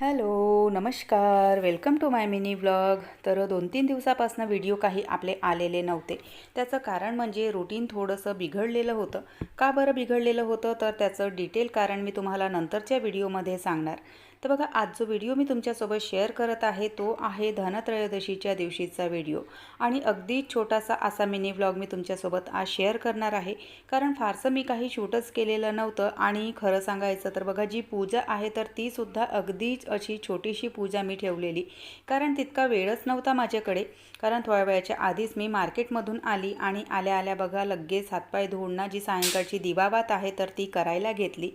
Hello नमस्कार. Welcome to my mini blog तर दोन तीन दिवसापासून व्हिडिओ काही आपले आलेले नव्हते. त्याचं कारण म्हणजे रुटीन थोडंसं बिघडलेलं होतं. का बरं बिघडलेलं होतं? तर त्याचं डिटेल कारण मी तुम्हाला नंतरच्या व्हिडिओमध्ये सांगणार. तर बघा आज जो व्हिडिओ मी तुमच्यासोबत शेअर करत आहे तो आहे धनत्रयोदशीच्या दिवशीचा व्हिडिओ. आणि अगदी छोटासा असा मिनी व्लॉग मी तुमच्यासोबत आज शेअर करणार आहे. कारण फारसं मी काही शूटच केलेलं नव्हतं आणि खरं सांगायचं तर बघा जी पूजा आहे तर तीसुद्धा अगदीच अशी छोटीशी पूजा मी ठेवलेली. कारण तितका वेळच नव्हता माझ्याकडे. कारण थोड्या वेळाच्या आधीच मी मार्केटमधून आली आणि आल्या आल्या बघा लगेच हातपाय धुवणं ना जी सायंकाळची दिवावात आहे तर ती करायला घेतली.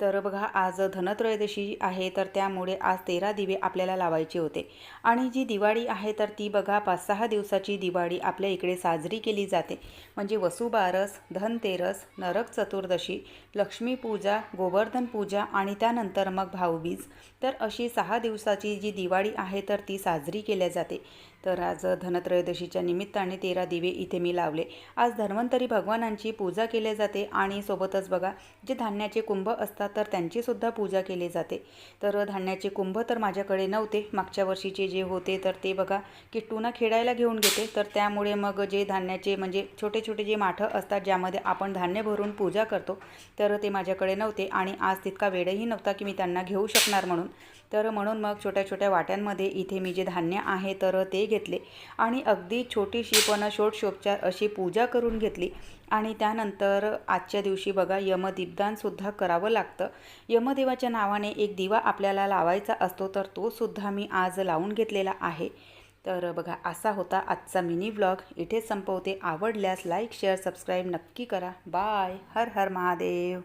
तर बघा आज धनत्रयोदशी आहे तर तर त्यामुळे आज तेरा दिवे आपल्याला लावायचे होते. आणि जी दिवाळी आहे तर ती बघा पाच सहा दिवसाची दिवाळी आपल्या इकडे साजरी केली जाते. म्हणजे वसुबारस धनतेरस नरक चतुर्दशी लक्ष्मीपूजा गोवर्धन पूजा आणि त्यानंतर मग भाऊबीज. तर अशी सहा दिवसाची जी दिवाळी आहे तर ती साजरी केल्या जाते. तर आज धनत्रयोदशीच्या निमित्ताने तेरा दिवे इथे मी लावले. आज धन्वंतरी भगवानांची पूजा केली जाते आणि सोबतच बघा जे धान्याचे कुंभ असतात तर त्यांचीसुद्धा पूजा केली जाते. तर धान्याचे कुंभ तर माझ्याकडे नव्हते. मागच्या वर्षीचे जे होते तर ते बघा किट्टूना खेळायला घेऊन घेते तर त्यामुळे मग जे धान्याचे म्हणजे छोटे छोटे जे माठं असतात ज्यामध्ये आपण धान्य भरून पूजा करतो तर ते माझ्याकडे नव्हते आणि आज तितका वेळही नव्हता की मी त्यांना घेऊ शकणार म्हणून. तर म्हणून मग छोट्या छोट्या वाट्यांमध्ये इथे मी जे धान्य आहे तर ते घेतले. आणि अगदी छोटीशी पण षोडशोपचार अशी पूजा करून घेतली. आणि त्यानंतर आजच्या दिवशी बघा यमदीपदानसुद्धा करावं लागतं. यमदेवाच्या नावाने एक दिवा आपल्याला लावायचा असतो तर तोसुद्धा मी आज लावून घेतलेला आहे. तर बघा असा होता आजचा मिनी व्लॉग. इथेच संपवते. आवडल्यास लाईक शेअर सबस्क्राईब नक्की करा. बाय. हर हर महादेव.